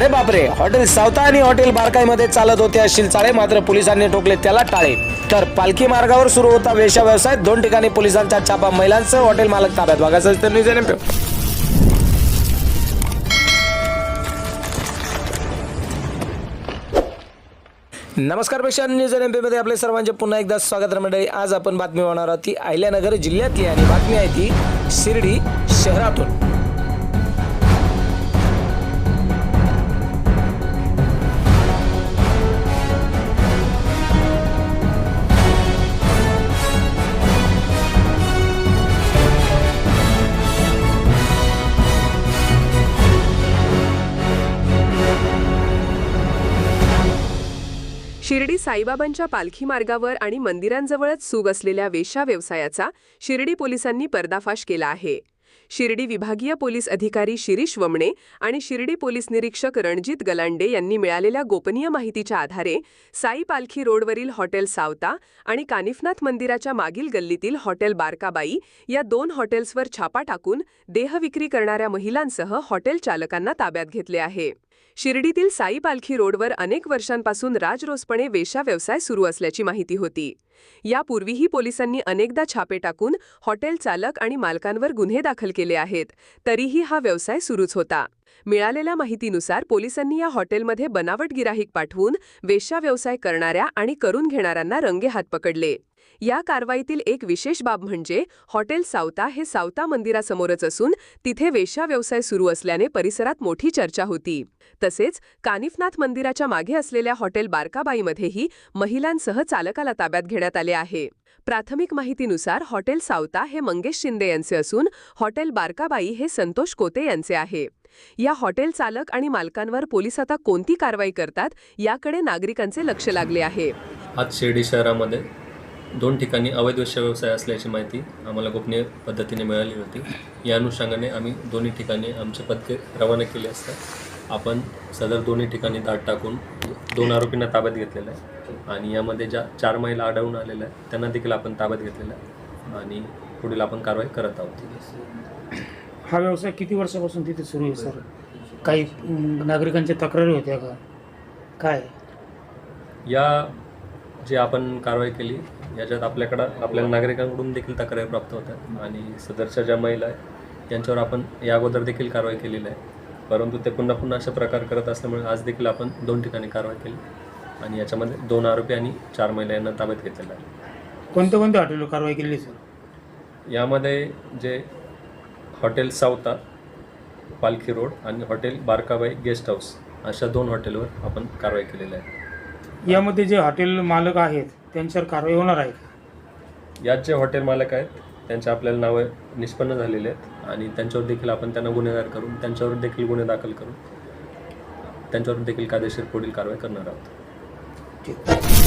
अरे बापरे हॉटेल सावता आणि हॉटेल बारकाईमध्ये चालत होते अशील चाळे. मात्र पोलिसांनी ठोकले त्याला टाळे. तर पालखी मार्गावर सुरू होता वेश्या व्यवसाय. दोन ठिकाणी पोलिसांचा छापा महिलांसह हॉटेल मालक ताब्यात. बघायचं तर न्यूज नमस्कारपेक्षा न्यूज एनमध्ये आपले सर्वांचे पुन्हा एकदा स्वागत मंडळी. आज आपण बातमी होणार आहोत ती अहिल्यानगर जिल्ह्यातली आणि बातमी आहे ती शिर्डी शहरातून. शिर्डी साईबाबांच्या पालखी मार्गावर आणि मंदिरांजवळच सुग असलेल्या वेशा व्यवसायाचा शिर्डी पोलिसांनी पर्दाफाश केला आहे. शिर्डी विभागीय पोलीस अधिकारी शिरीष वमणे आणि शिर्डी पोलीस निरीक्षक रणजित गलांडे यांनी मिळालेल्या गोपनीय माहितीच्या आधारे साई पालखी रोडवरील हॉटेल सावता आणि कानिफनाथ मंदिराच्या मागील गल्लीतील हॉटेल बारकाबाई या दोन हॉटेल्सवर छापा टाकून देहविक्री करणाऱ्या महिलांसह हॉटेल चालकांना ताब्यात घेतले आहे. शिर्डीतील साई पालखी रोडवर अनेक वर्षांपासून राजरोसपणे वेशा व्यवसाय सुरू असल्याची माहिती होती. यापूर्वीही पोलिसांनी अनेकदा छापे टाकून हॉटेल चालक आणि मालकांवर गुन्हे दाखल केले आहेत तरीही हा व्यवसाय सुरूच होता. मिळालेल्या माहितीनुसार पोलिसांनी या हॉटेलमध्ये बनावट गिराहीक पाठवून वेशा व्यवसाय करणाऱ्या आणि करून घेणाऱ्यांना रंगेहात पकडले. या कारवाईतील एक विशेष बाब म्हणजे हॉटेल सावता हे सावता मंदिरासमोरच असून तिथे वेश्या व्यवसाय सुरू असल्याने परिसरात मोठी चर्चा होती. तसेच कानिफनाथ मंदिराच्या मागे असलेल्या हॉटेल बारकाबाईमध्येही महिलांसह चालकाला ताब्यात घेण्यात आले आहे. प्राथमिक माहितीनुसार हॉटेल सावता हे मंगेश शिंदे यांचे असून हॉटेल बारकाबाई हे संतोष कोते यांचे आहे. या हॉटेल चालक आणि मालकांवर पोलीस आता कोणती कारवाई करतात याकडे नागरिकांचे लक्ष लागले आहे. आज शिर्डी शहरामध्ये दोन ठिकाणी अवैध व्यवसाय असल्याची माहिती आम्हाला गोपनीय पद्धतीने मिळाली होती. या अनुषंगाने आम्ही दोन्ही ठिकाणी आमचे पथके रवाना केले असता आपण सदर दोन्ही ठिकाणी दाट टाकून दोन आरोपींना ताब्यात घेतलेलं आहे आणि यामध्ये ज्या चार महिला आढळून आलेल्या आहेत त्यांना देखील आपण ताब्यात घेतलेलं आहे आणि पुढील आपण कारवाई करत आहोत. हा व्यवसाय किती वर्षापासून तिथे सुरू आहे सर? काही नागरिकांच्या तक्रारी होत्या का? काय? या जे आपण कारवाई केली याच्यात आपल्याकडं आपल्या नागरिकांकडून देखील तक्रारी प्राप्त होतात. आणि सदरच्या ज्या महिला आहेत यांच्यावर आपण या अगोदर देखील कारवाई केलेली आहे. परंतु ते पुन्हा पुन्हा अशा प्रकार करत असल्यामुळे आज देखील आपण दोन ठिकाणी कारवाई केली. आणि याच्यामध्ये दोन आरोपी आणि चार महिला यांना ताब्यात घेतलेलं आहे. कोणत्या कोणत्या हॉटेलवर कारवाई केली सर? यामध्ये जे हॉटेल सावता पालखी रोड आणि हॉटेल बारकाबाई गेस्ट हाऊस अशा दोन हॉटेलवर आपण कारवाई केलेली आहे. यामध्ये जे हॉटेल मालक आहेत त्यांच्यावर कारवाई होणार आहे का? यात जे हॉटेल मालक आहेत त्यांचे आपल्याला नावं निष्पन्न झालेले आहेत आणि त्यांच्यावर देखील आपण त्यांना गुन्हेगार करून त्यांच्यावर देखील गुन्हे दाखल करून त्यांच्यावर देखील कायदेशीर पुढील कारवाई करणार आहोत. ठीक.